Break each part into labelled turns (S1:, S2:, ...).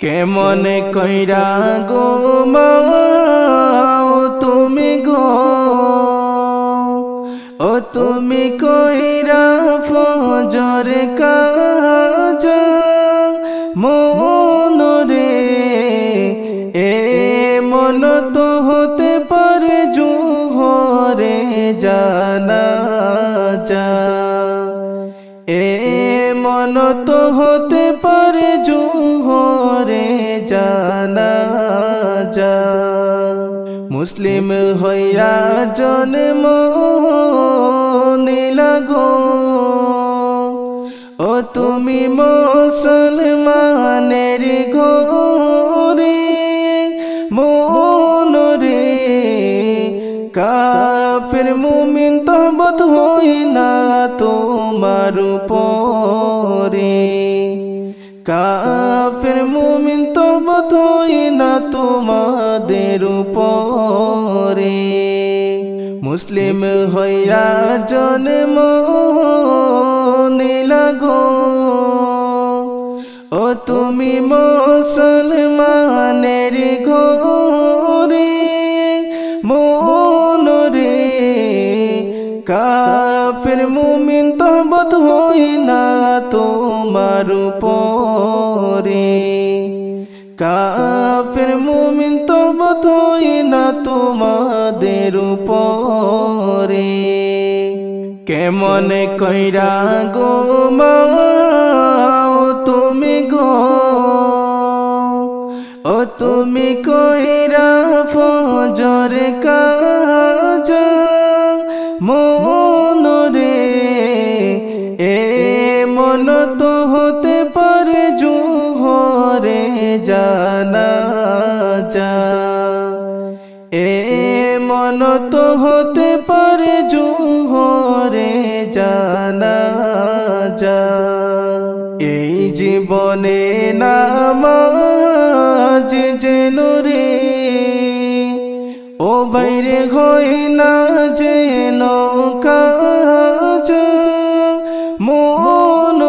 S1: কেমন কইরা গো তুমি গো? ও তুমি কইরা ফজর কাজ মন রে, এ মন তো হতে পারে জুহরে জানা যা এ মন তো হতে পারে জুহরে জানা যা। মুসলিম হইয়া জন্ম নিলাগো ও তুমি মুসলমানের ঘরে, মন রে। কাফের মুমিন তবত হই না তোমার পরে কাফের তোমাদের উপরে। মুসলিম হইয়া জন্ম নিলাগো ও তুমি মুসলমানের ঘরে, মন রে। কাফের মুমিন তবত হই না তোমার উপরে। তোমাদের উপরে। কেমন কইরা গো তুমি গো? ও তুমি কইরা ফজর কাজ, মন রে, এ মন তো হতে পারে জুহরে জানা যা মন তো হতে পারে জুহরে জানা যা এই জীবনে নামাজ যেন রে, ও বাইরে হই না যেন কাজ। মন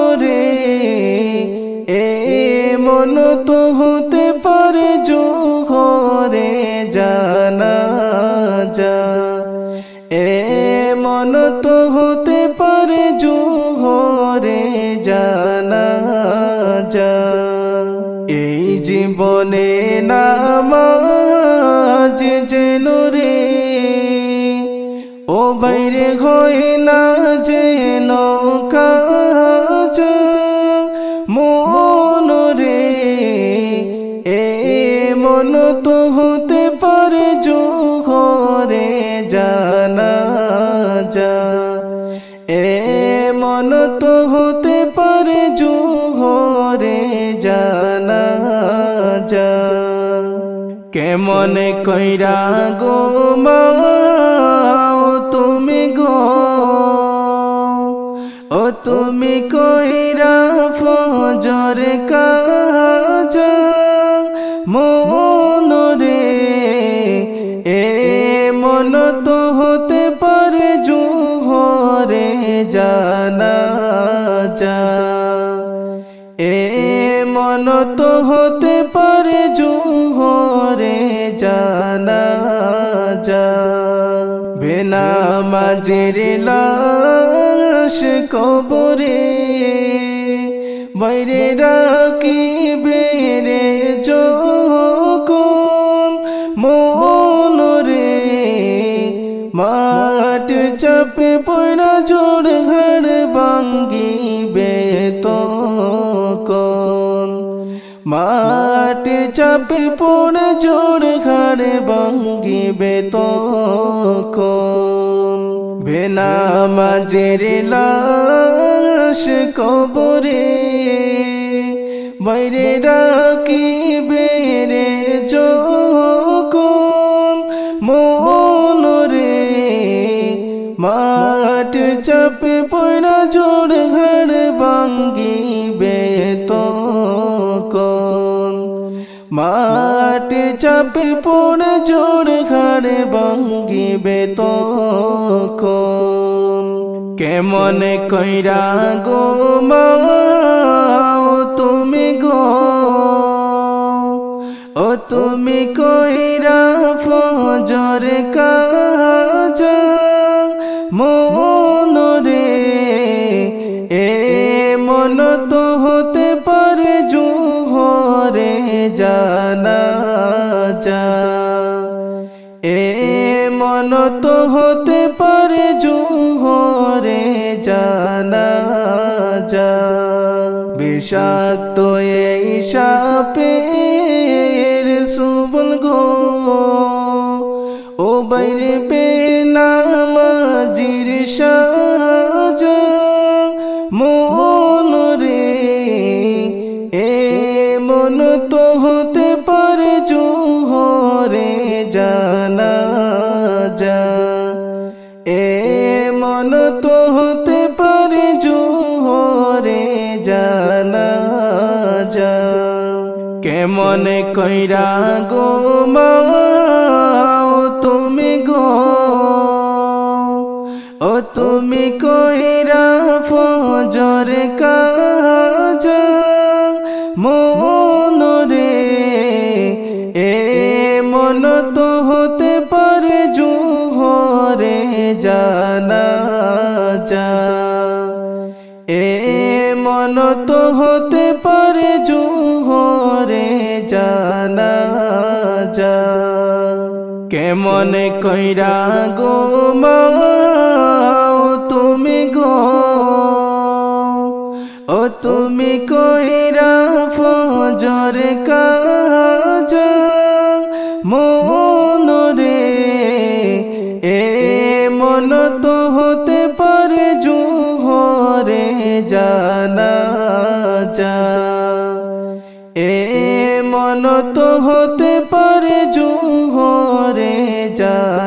S1: এ মন তো হতে জানা যা। এই জীবনে নামাজ যেন রে ও বাইরে হই না যেন কাজ মন রে, এ মন তো হতে পারে জোহরে জানা যা। এ কেমন কইরা গো তুমি গো? ও তুমি কইরা ফজর কাজ মন রে, এ মন তো হতে পারে জুহরে জানা যা এ মন তো হতে জানা যা বিনা মাঝের লাশ কবরে। বাইরে রাখি বেরে যখন মন রে। মাঠ চাপে পড়া জোর ঘর ভাঙ্গিবে মাঠ চাপে পড়ে জোর ঘর ভাঙ্গিবে তখন বেনা মাঝের লাশ কবরে, বাইরে রাখি বেরে যখন। মন রে মাঠ চাপে পড়া জোর ঘর ভাঙ্গিবে চাপে পড়ে জোর খারে ভাঙ্গিবে বেত কেমন কইরা গো মা তুমি গো? ও তুমি বিষাক্ত এই সাপের সুবল গো। ও বাইরে পে নামাজির সাজা। মন রে, এ মন তো হতে পারে জুহরে জানা। কেমন কইরা, গো তুমি গো, ও তুমি কইরা ফজর কাজ, মন রে, এ মন তো হতে পারে জুহরে জানা যা এ মন তো হতে পারে জুহরে কেমন কইরা গো তুমি গো। ও তুমি কইরা ফজর কাজ, মন রে, এ মন তো হতে পারে জুহরে জানা যা এ মন তো হতে পারে জুহরে জানা যা